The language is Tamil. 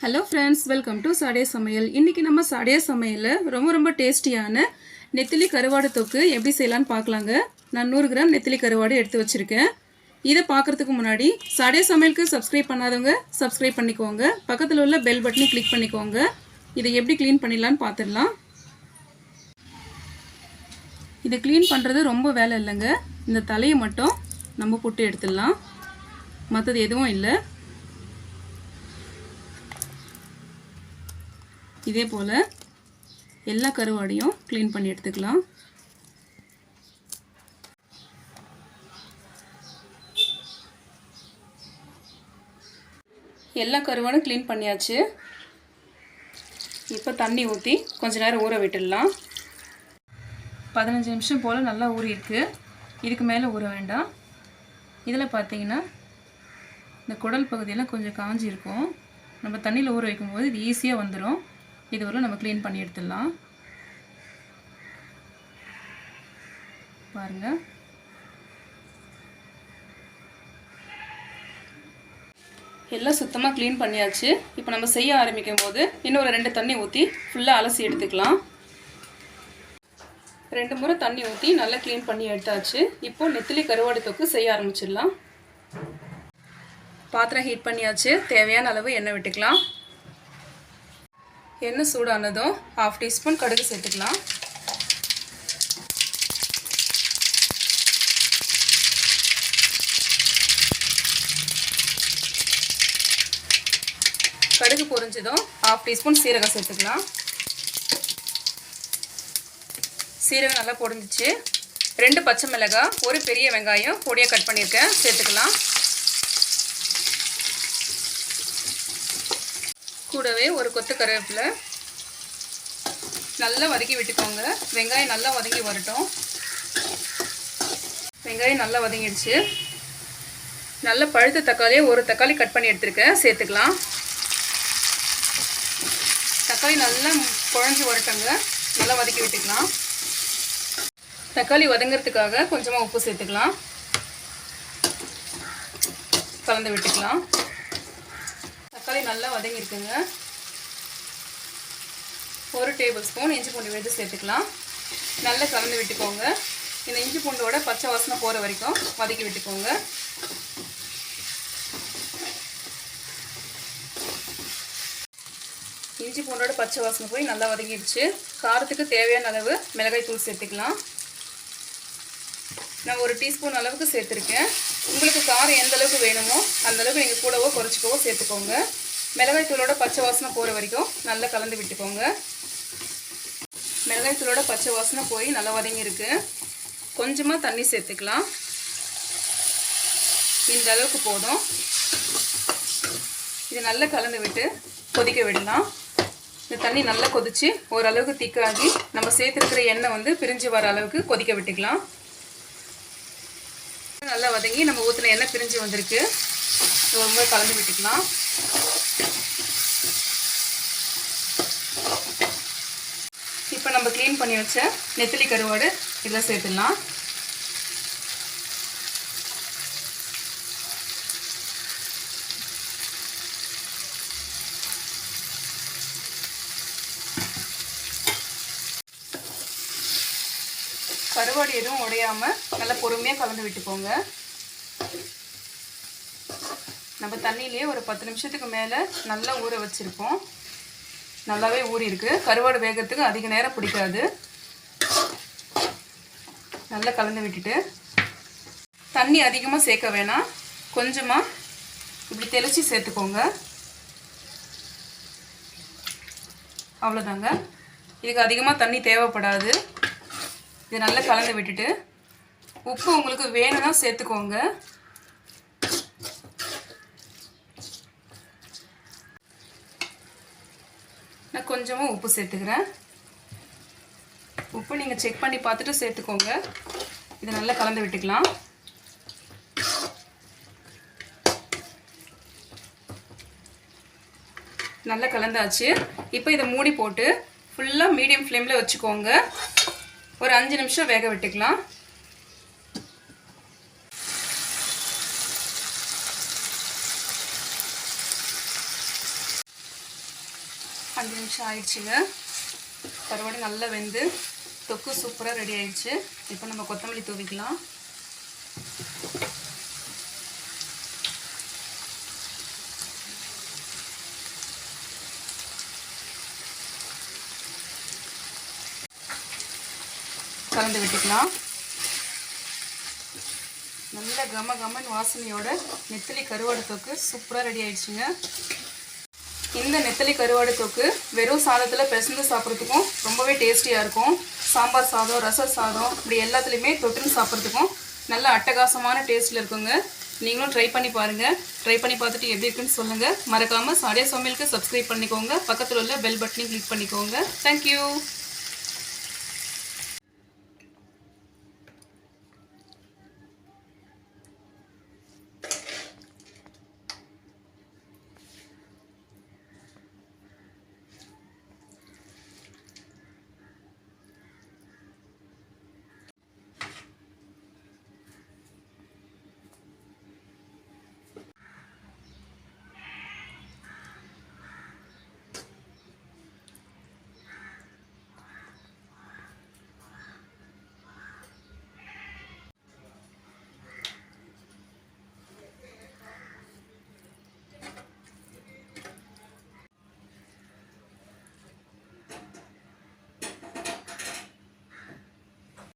ஹலோ ஃப்ரெண்ட்ஸ் வெல்கம் டு சாடே சமையல் இன்றைக்கி நம்ம சடைய சமையலில் ரொம்ப ரொம்ப டேஸ்டியான நெத்திலி கருவாடு தொக்கு எப்படி செய்யலான்னு பார்க்கலாங்க. நான் நூறு கிராம் நெத்திலி கருவாடு எடுத்து வச்சுருக்கேன். இதை பார்க்குறதுக்கு முன்னாடி சாடே சமையலுக்கு சப்ஸ்கிரைப் பண்ணாதவங்க சப்ஸ்கிரைப் பண்ணிக்கோங்க. பக்கத்தில் உள்ள பெல் பட்டனை கிளிக் பண்ணிக்கோங்க. இதை எப்படி க்ளீன் பண்ணிடலான்னு பார்த்துடலாம். இதை க்ளீன் பண்ணுறது ரொம்ப வேலை இல்லைங்க. இந்த தலையை மட்டும் நம்ம போட்டு எடுத்துடலாம். மற்றது எதுவும் இல்லை. இதே போல் எல்லா கருவாடையும் க்ளீன் பண்ணி எடுத்துக்கலாம். எல்லா கருவாடும் க்ளீன் பண்ணியாச்சு. இப்போ தண்ணி ஊற்றி கொஞ்ச நேரம் ஊற விட்டுடலாம். பதினஞ்சு நிமிஷம் போல் நல்லா ஊறியிருக்கு. இதுக்கு மேலே ஊற வேண்டாம். இதில் பார்த்தீங்கன்னா இந்த குடல் பகுதியெல்லாம் கொஞ்சம் காஞ்சி இருக்கும் நம்ம தண்ணியில் ஊற வைக்கும்போது இது ஈஸியாக வந்துடும் இதுவரை நம்ம க்ளீன் பண்ணி எடுத்துடலாம். பாருங்கள் எல்லாம் சுத்தமாக க்ளீன் பண்ணியாச்சு. இப்போ நம்ம செய்ய ஆரம்பிக்கும் போது இன்னொரு ரெண்டு தண்ணி ஊற்றி ஃபுல்லாக அலசி எடுத்துக்கலாம். ரெண்டு முறை தண்ணி ஊற்றி நல்லா க்ளீன் பண்ணி எடுத்தாச்சு. இப்போ நெத்திலி கருவாடு தொக்கு செய்ய ஆரம்பிச்சிடலாம். பாத்திரம் ஹீட் பண்ணியாச்சு. தேவையான அளவு எண்ணெய் விட்டுக்கலாம். எண்ணெய் சூடானதும் ஹாஃப் டீஸ்பூன் கடுகு சேர்த்துக்கலாம். கடுகு பொரிஞ்சதும் ஹாஃப் டீஸ்பூன் சீரகம் சேர்த்துக்கலாம். சீரகம் நல்லா பொரிஞ்சிச்சு. ரெண்டு பச்சை மிளகாய் ஒரு பெரிய வெங்காயம் பொடியாக கட் பண்ணியிருக்கேன். சேர்த்துக்கலாம். கூடவே ஒரு கொத்து கருவேப்பிலை. நல்லா வதக்கி விட்டுக்கோங்க. வெங்காயம் நல்லா வதங்கி வரட்டும். வெங்காயம் நல்லா வதங்கிடுச்சு. நல்ல பழுத்த தக்காளியை ஒரு தக்காளி கட் பண்ணி எடுத்துருக்கேன். சேர்த்துக்கலாம். தக்காளி நல்லா குழஞ்சி வரட்டுங்க. நல்லா வதக்கி விட்டுக்கலாம். தக்காளி வதங்கிறதுக்காக கொஞ்சமாக உப்பு சேர்த்துக்கலாம். கலந்து விட்டுக்கலாம். தக்காளி நல்லா வதங்கியிருக்குங்க. ஒரு டேபிள் ஸ்பூன் இஞ்சி பூண்டு விழுது சேர்த்துக்கலாம். நல்லா கலந்து விட்டுக்கோங்க. இந்த இஞ்சி பூண்டோட பச்சை வாசனை போகிற வரைக்கும் வதக்கி விட்டுக்கோங்க. இஞ்சி பூண்டோட பச்சை வாசனை போய் நல்லா வதங்கிடுச்சு. காரத்துக்கு தேவையான அளவு மிளகாய் தூள் சேர்த்துக்கலாம். நான் ஒரு டீஸ்பூன் அளவுக்கு சேர்த்துருக்கேன். உங்களுக்கு காரம் எந்த அளவுக்கு வேணுமோ அந்த அளவுக்கு நீங்கள் கூடவோ குறைச்சிக்கவோ சேர்த்துக்கோங்க. மிளகாய் தூளோட பச்சை வாசனை போகிற வரைக்கும் நல்லா கலந்து விட்டுக்கோங்க. மிளகாய் தூளோட பச்சை வாசனை போய் நல்லா வதங்கியிருக்கு கொஞ்சமாக தண்ணி சேர்த்துக்கலாம். இந்த அளவுக்கு போதும். இது நல்லா கலந்து விட்டு கொதிக்க விடலாம். இந்த தண்ணி நல்லா கொதித்து ஓரளவுக்கு திக்காகி நம்ம சேர்த்துருக்கிற எண்ணெய் வந்து பிரிஞ்சு வர அளவுக்கு கொதிக்க விட்டுக்கலாம். நல்லா வதங்கி நம்ம ஊற்றின எண்ணெய் பிரிஞ்சு வந்திருக்கு. ரொம்ப கலந்து விட்டுக்கலாம். இப்போ நம்ம க்ளீன் பண்ணி வச்ச நெத்திலி கருவாடு இதில் சேர்த்துடலாம். கருவாடு எதுவும் உடையாமல் நல்லா பொறுமையாக கலந்து விட்டுக்கோங்க. நம்ம தண்ணியிலேயே ஒரு பத்து நிமிஷத்துக்கு மேலே நல்லா ஊற வச்சுருப்போம். நல்லாவே ஊறியிருக்கு. கருவாடு வேகத்துக்கு அதிக நேரம் பிடிக்காது. நல்லா கலந்து விட்டுட்டு தண்ணி அதிகமாக சேர்க்க வேணாம். கொஞ்சமாக இப்படி தெளித்து சேர்த்துக்கோங்க. அவ்வளோதாங்க இதுக்கு அதிகமாக தண்ணி தேவைப்படாது. இது நல்லா கலந்து விட்டுட்டு உப்பு உங்களுக்கு வேணும்னா சேர்த்துக்கோங்க. நான் கொஞ்சமாக உப்பு சேர்த்துக்கிறேன். உப்பு நீங்கள் செக் பண்ணி பார்த்துட்டு சேர்த்துக்கோங்க. இதை நல்லா கலந்து விட்டுக்கலாம். நல்லா கலந்தாச்சு. இப்போ இதை மூடி போட்டு ஃபுல்லாக மீடியம் ஃப்ளேமில் வச்சுக்கோங்க. ஒரு அஞ்சு நிமிஷம் வேக விட்டுக்கலாம். அஞ்சு நிமிஷம் ஆயிடுச்சுங்க. கருவாடு நல்லா வெந்து தொக்கு சூப்பராக ரெடி ஆயிடுச்சு. இப்போ நம்ம கொத்தமல்லி தூவிக்கலாம். கலந்து விட்டுக்கலாம். நல்ல கம கமன் வாசனையோட நெத்திலி கருவாடு தொக்கு சூப்பராக ரெடி ஆயிடுச்சுங்க. இந்த நெத்தலி கருவாடு தொக்கு வெறும் சாதத்தில் பிசைந்து சாப்பிட்றதுக்கும் ரொம்பவே டேஸ்டியாக இருக்கும். சாம்பார் சாதம் ரச சாதம் இப்படி எல்லாத்துலேயுமே தொட்டுன்னு சாப்பிட்றதுக்கும் நல்ல அட்டகாசமான டேஸ்ட்டில் இருக்குங்க. நீங்களும் ட்ரை பண்ணி பாருங்கள் ட்ரை பண்ணி பார்த்துட்டு எப்படி இருக்குன்னு சொல்லுங்கள் மறக்காமல் சாடியா சமையலுக்கு சப்ஸ்கிரைப் பண்ணிக்கோங்க. பக்கத்தில் உள்ள பெல் பட்டனையும் கிளிக் பண்ணிக்கோங்க. தேங்க்யூ